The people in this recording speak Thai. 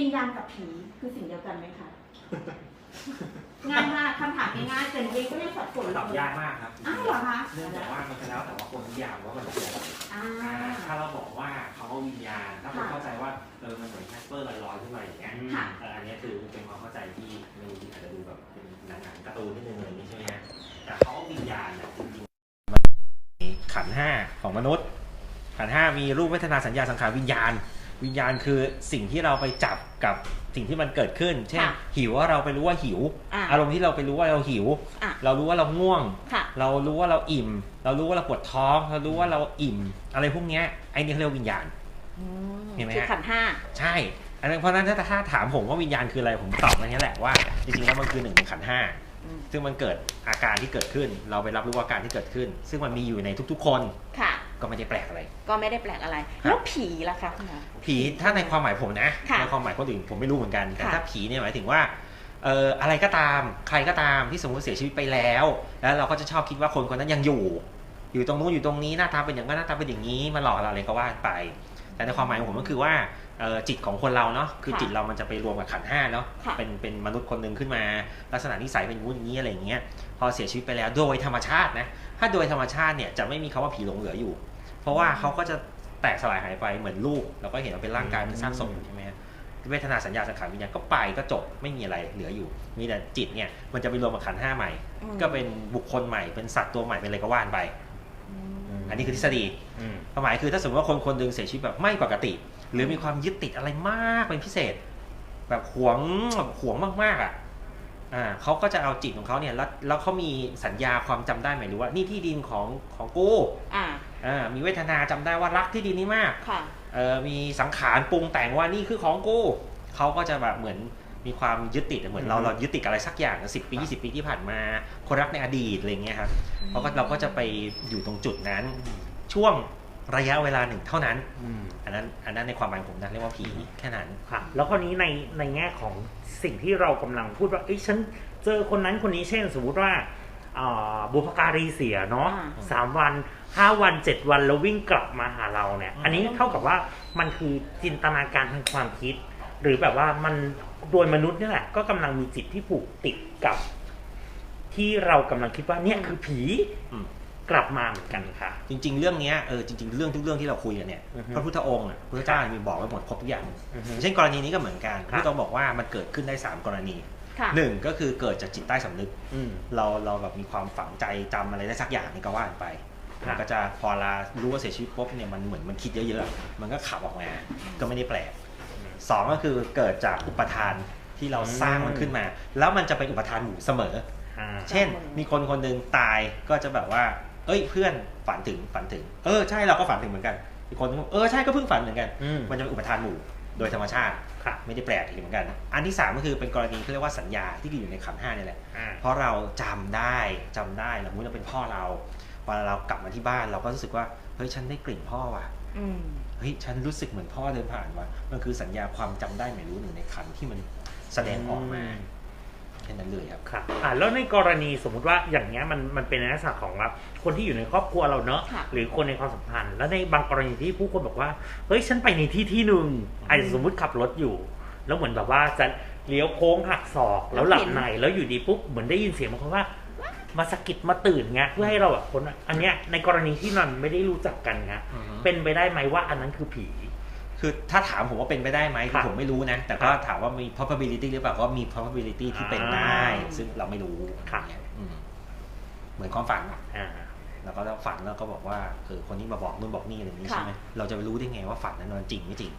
วิญญาณกับผีคือสิ่งเดียวกันไหมคะ ง่ายมากคำถามง่ายๆแต่หนูเองก็ยังสับสนตอบยากมากครับอ้าวเหรอคะเนื่องจากว่ามันจะแล้วแต่ว่าคนนิยามว่ามันคืออะไรอ่าอ่า ถ้าเราบอกว่าเขาว่าวิญญาณถ้าคนค่ะเข้าใจว่าเออมันเหมือนแคสเปอร์ลอยๆขึ้นมาอย่างเงี้ยค่ะ เอออันเนี้ยคือเป็นความเข้าใจที่ไม่รู้อาจจะดูแบบเป็นหนังๆการ์ตูนนิดนึงอะไรอย่างงี้ใช่ไหมฮะแต่เขาว่าวิญญาณเนี่ยจริงๆมันมีขันธ์ห้าของมนุษย์ ขันธ์ห้ามีรูปเวทนาสัญญาสังขารวิญญาณ วิญญาณคือสิ่งที่เราไปจับกับสิ่งที่มันเกิดขึ้น เช่น ค่ะหิวว่าเราไปรู้ว่าหิว อ่าอารมณ์ที่เราไปรู้ว่าเราหิว อะเรารู้ว่าเราง่วง ค่ะเรารู้ว่าเราอิ่ม เรารู้ว่าเราปวดท้อง เรารู้ว่าเราอิ่ม อะไรพวกเนี้ยไอ้นี่เขาเรียกว่าวิญญาณ อืมเห็นไหมฮะ คือขันธ์ห้า ใช่อันนั้นเพราะฉะนั้นถ้าถ้าถามผมว่าวิญญาณคืออะไรผมตอบอันนี้แหละว่าจริงๆแล้วมันคือหนึ่งในขันธ์ห้าอืม ซึ่งมันเกิดอาการที่เกิดขึ้น เราไปรับรู้อาการที่เกิดขึ้น ซึ่งมันมีอยู่ในทุกๆคน ค่ะ ก็ไม่ได้แปลกอะไร ก็ไม่ได้แปลกอะไรครับแล้วผีล่ะคะคุณหมอผีถ้าในความหมายผมนะค่ะในความหมายคนอื่นผมไม่รู้เหมือนกัน แต่ค่ะถ้าผีเนี่ยหมายถึงว่าเอ่ออะไรก็ตามใครก็ตามที่สมมติเสียชีวิตไปแล้ว แล้วเราก็จะชอบคิดว่าคนคนนั้นยังอยู่ อยู่ตรงนู้นอยู่ตรงนี้หน้าตาเป็นอย่างนั้นหน้าตาเป็นอย่างนี้มาหลอกเราอะไรก็ว่าไป แต่ในความหมายของผมก็คือว่าเอ่อ จิตของคนเราเนาะคือค่ะจิตเรามันจะไปรวมกับขันธ์ห้าเนาะค่ะเป็นเป็นมนุษย์คนหนึ่งขึ้นมา ลักษณะนิสัยเป็นอย่างนู้นอย่างนี้อะไรอย่างเงี้ยพอเสียชีวิตไปแล้วโดยธรรมชาตินะถ้าโดยธรรมชาติเนี่ยจะไม่มีคำว่าผีหลงเหลืออยู่ เพราะว่าเขาก็จะแตกสลายหายไปเหมือนลูกเราก็เห็นว่าเป็นร่างกายเป็นซากศพใช่ไหมฮะเวทนาสัญญาสังขารวิญญาณก็ไปก็จบไม่มีอะไรเหลืออยู่ มีแต่จิตเนี่ยมันจะไปรวมกับขันธ์ห้าใหม่อืมก็เป็นบุคคลใหม่เป็นสัตว์ตัวใหม่เป็นอะไรก็ว่านไปอืมอันนี้คือทฤษฎีอืมความหมายคือถ้าสมมติว่าคนคนหนึ่งเสียชีวิตแบบไม่ปกติ หรือมีความยึดติดอะไรมากเป็นพิเศษ แบบหวงแบบหวงมากๆอะอ่าเขาก็จะเอาจิตของเขาเนี่ยแล้วแล้วเขามีสัญญาความจำได้ไหมรู้ว่านี่ที่ดินของของกูอ่าอ่ามีเวทนาจำได้ว่ารักที่ดินนี้มากค่ะเออมีสังขารปรุงแต่งว่านี่คือของกูเขาก็จะแบบเหมือนมีความยึดติดอะเหมือนเราอืมเรายึดติดกับอะไรสักอย่างสิบปียี่สิบปีที่ผ่านมาคนรักในอดีตอะไรเงี้ยครับเขาก็เราก็จะไปอยู่ตรงจุดนั้น ช่วง ระยะเวลาหนึ่งเท่านั้นอืมอันนั้นอันนั้นในความหมายผมนะเรียกว่าผีแค่นั้นค่ะแล้วคราวนี้ในในแง่ของสิ่งที่เรากำลังพูดว่าเอ้ยฉันเจอคนนั้นคนนี้เช่นสมมุติว่าอ่าบุพการีเสียเนาะอ่าสามวันห้าวันเจ็ดวันแล้ววิ่งกลับมาหาเราเนี่ยอืมอันนี้เท่ากับว่ามันคือจินตนาการทางความคิด หรือแบบว่ามันโดยมนุษย์เนี่ยแหละ ก็กำลังมีจิตที่ผูกติดกับ ที่เรากำลังคิดว่าเนี่ยคือผีอืม กลับมาเหมือนกันค่ะ จริง ๆ เรื่องเนี้ยเออจริง ๆ เรื่องทุกเรื่องที่เราคุยกันเนี่ยอือฮึพระพุทธองค์อะพระพุทธเจ้ามีบอกไว้หมดครบทุกอย่างอือฮึเช่นกรณีนี้ก็เหมือนกันพครับระพุทธองค์บอกว่ามันเกิดขึ้นได้สามกรณีค่ะหนึ่งก็คือเกิดจากจิตใต้สำนึกอืมเราเราแบบมีความฝังใจจำอะไรได้สักอย่างนี่ก็ว่าไปครับมันก็จะพอเวลารู้ว่าเสียชีวิตปุ๊บเนี่ยมันเหมือนมันคิดเยอะๆอะมันก็ขับออกมาก็ไม่ได้แปลกสองก็คือเกิดจากอุปทานที่เราสร้างมันขึ้นมา แล้วมันจะเป็นอุปทานหมู่เสมออ่าเช่น มีคนคนหนึ่งตายก็จะแบบว่า เอ้ยเพื่อนฝันถึงฝันถึง เออใช่เราก็ฝันถึงเหมือนกันอีกคนนึงเออใช่ก็เพิ่งฝันเหมือนกันอืมมันจะเป็นอุปทานหมู่โดยธรรมชาติค่ะไม่ได้แปลกอีกเหมือนกัน อันที่สามก็คือเป็นกรณีที่เรียกว่าสัญญาที่อยู่ในขันธ์ห้าเนี่ยแหละอ่าเพราะเราจำได้จำได้สมมติเราเป็นพ่อเราพอเรากลับมาที่บ้านเราก็รู้สึกว่าเฮ้ยฉันได้กลิ่นพ่อว่ะอืมเฮ้ยฉันรู้สึกเหมือนพ่อเดินผ่านว่ะมันคือสัญญาความจำได้ไม่รู้หนึ่งในขันธ์ที่มันแสดงออกมาแค่นั้นเลยครับครับอ่าแล้วในกรณีสมมุติว่าอย่างเงี้ยมันมันเป็นในลักษณะของว่าคนที่อยู่ในครอบครัวเราเนอะค่ะหรือคนในความสัมพันธ์ แล้วในบางกรณีที่ผู้คนบอกว่าเฮ้ยฉันไปในที่ที่หนึ่งอาจจะสมมติขับรถอยู่ แล้วเหมือนแบบว่าจะเลี้ยวโค้งหักศอกแล้วหลับในแล้วอยู่ดีปุ๊บเหมือนได้ยินเสียงบางคนว่ามาสะกิดมาตื่นเงี้ยเพื่อให้เราแบบคนอันเนี้ยในกรณีที่มันไม่ได้รู้จักกันเงี้ยเป็นไปได้ไหมว่าอันนั้นคือผี คือถ้าถามผมว่าเป็นไปได้ไหมครัคือบผมไม่รู้นะ แต่ก็ครับถามว่ามี probability หรือเปล่าก็มี probability ที่เป็นได้อ่าซึ่งเราไม่รู้ครับอย่างเงี้ยอืมเหมือนความฝันอ่าแล้วก็ฝันแล้วก็บอกว่าเออคนนี้มาบอกนู่นบอกนี่อะไรอย่างนี้ค่ะใช่ไหมเราจะไปรู้ได้ไงว่าฝันนั้นมันจริงไม่จริง